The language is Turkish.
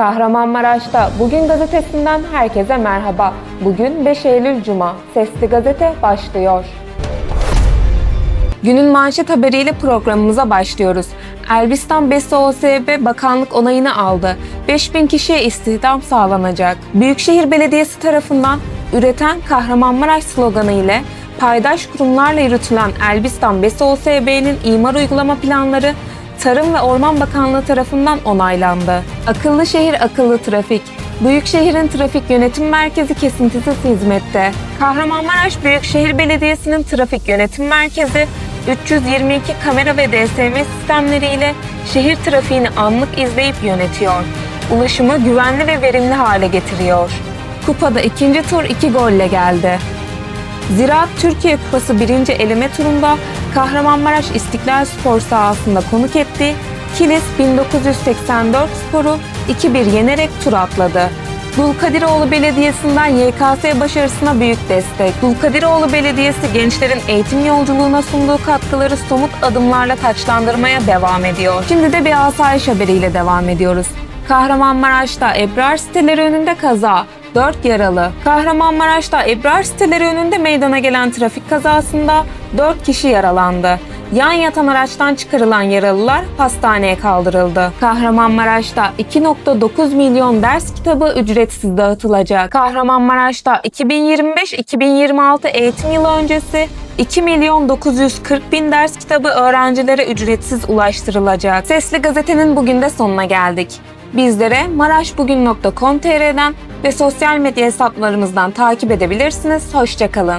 Kahramanmaraş'ta Bugün Gazetesi'nden herkese merhaba. Bugün 5 Eylül Cuma. Sesli Gazete başlıyor. Günün manşet haberiyle programımıza başlıyoruz. Elbistan Besi OSB bakanlık onayını aldı. 5000 kişiye istihdam sağlanacak. Büyükşehir Belediyesi tarafından üreten Kahramanmaraş sloganı ile paydaş kurumlarla yürütülen Elbistan Besi OSB'nin imar uygulama planları Tarım ve Orman Bakanlığı tarafından onaylandı. Akıllı şehir, akıllı trafik. Büyükşehir'in trafik yönetim merkezi kesintisiz hizmette. Kahramanmaraş Büyükşehir Belediyesi'nin trafik yönetim merkezi 322 kamera ve DSM sistemleriyle şehir trafiğini anlık izleyip yönetiyor. Ulaşımı güvenli ve verimli hale getiriyor. Kupada ikinci tur iki golle geldi. Ziraat Türkiye Kupası 1. eleme turunda Kahramanmaraş İstiklal Spor sahasında konuk etti. Kilis 1984 Spor'u 2-1 yenerek tur atladı. Dulkadiroğlu Belediyesi'nden YKS başarısına büyük destek. Dulkadiroğlu Belediyesi gençlerin eğitim yolculuğuna sunduğu katkıları somut adımlarla taçlandırmaya devam ediyor. Şimdi de bir asayiş haberiyle devam ediyoruz. Kahramanmaraş'ta Ebrar siteleri önünde kaza. 4 yaralı. Kahramanmaraş'ta Ebrar siteleri önünde meydana gelen trafik kazasında 4 kişi yaralandı. Yan yatan araçtan çıkarılan yaralılar hastaneye kaldırıldı. Kahramanmaraş'ta 2.9 milyon ders kitabı ücretsiz dağıtılacak. Kahramanmaraş'ta 2025-2026 eğitim yılı öncesi 2 milyon 940 bin ders kitabı öğrencilere ücretsiz ulaştırılacak. Sesli Gazete'nin bugün de sonuna geldik. Bizlere maraşbugün.com.tr'den ve sosyal medya hesaplarımızdan takip edebilirsiniz. Hoşçakalın.